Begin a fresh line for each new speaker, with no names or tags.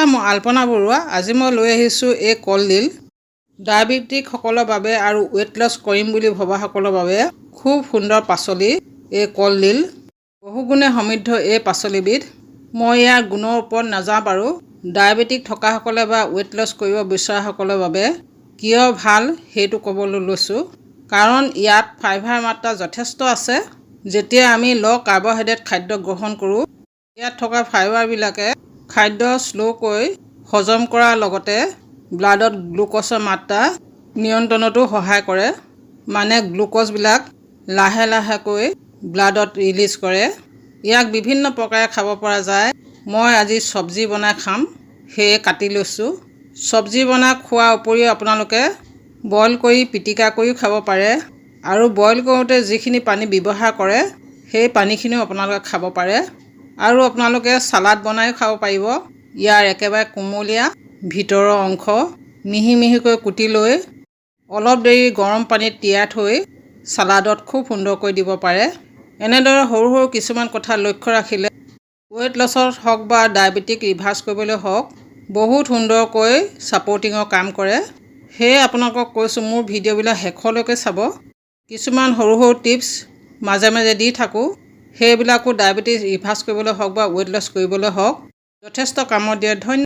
নমস্কাৰ মই আল্পনা বৰুৱা। আজি মই লৈ আহিছোঁ এই কলডিল ডায়েবেটিকসকলৰ বাবে আৰু ৱেইট লছ কৰিম বুলি ভবাসকলৰ বাবে খুব সুন্দৰ পাচলি এই কলডিল বহুগুণে সমৃদ্ধ এই পাচলিবিধ। মই ইয়াৰ গুণৰ ওপৰত নাযাওঁ বাৰু ডায়েবেটিক থকাসকলে বা ৱেইট লছ কৰিব বিচৰাসকলৰ বাবে কিয় ভাল সেইটো ক'বলৈ লৈছোঁ। কাৰণ ইয়াত ফাইবাৰ মাত্ৰা যথেষ্ট আছে। যেতিয়া আমি ল' কাৰ্বহাইড্ৰেট খাদ্য গ্ৰহণ কৰোঁ ইয়াত থকা ফাইবাৰবিলাকে খাদ্য শ্ল'কৈ হজম কৰাৰ লগতে ব্লাডত গ্লুক'জৰ মাত্ৰা নিয়ন্ত্ৰণতো সহায় কৰে। মানে গ্লুক'জবিলাক লাহে লাহেকৈ ব্লাডত ৰিলিজ কৰে। ইয়াক বিভিন্ন প্ৰকাৰে খাব পৰা যায়। মই আজি চব্জি বনাই খাম সেয়ে কাটি লৈছোঁ। চব্জি বনাই খোৱাৰ উপৰিও আপোনালোকে বইল কৰি পিটিকা কৰিও খাব পাৰে আৰু বইল কৰোঁতে যিখিনি পানী ব্যৱহাৰ কৰে সেই পানীখিনিও আপোনালোকে খাব পাৰে। আৰু আপোনালোকে চালাড বনাইও খাব পাৰিব। ইয়াৰ একেবাৰে কোমলীয়া ভিতৰৰ অংশ মিহি মিহিকৈ কুটি লৈ অলপ দেৰি গৰম পানীত তিয়াই থৈ চালাডত খুব সুন্দৰকৈ দিব পাৰে। এনেদৰে সৰু সৰু কিছুমান কথা লক্ষ্য ৰাখিলে ৱেইট লছত হওক বা ডায়েবেটিক ৰিভাৰ্ছ কৰিবলৈ হওক বহুত সুন্দৰকৈ ছাপৰ্টিঙৰ কাম কৰে। সেয়ে আপোনালোকক কৈছোঁ মোৰ ভিডিঅ'বিলাক শেষলৈকে চাব। কিছুমান সৰু সৰু টিপছ মাজে মাজে দি থাকোঁ। সেইবিলাকো ডায়েবেটিছ ৰিভাৰ্ছ কৰিবলৈ হওক বা ৱেইট লছ কৰিবলৈ হওক যথেষ্ট কামত দিয়ে। ধন্য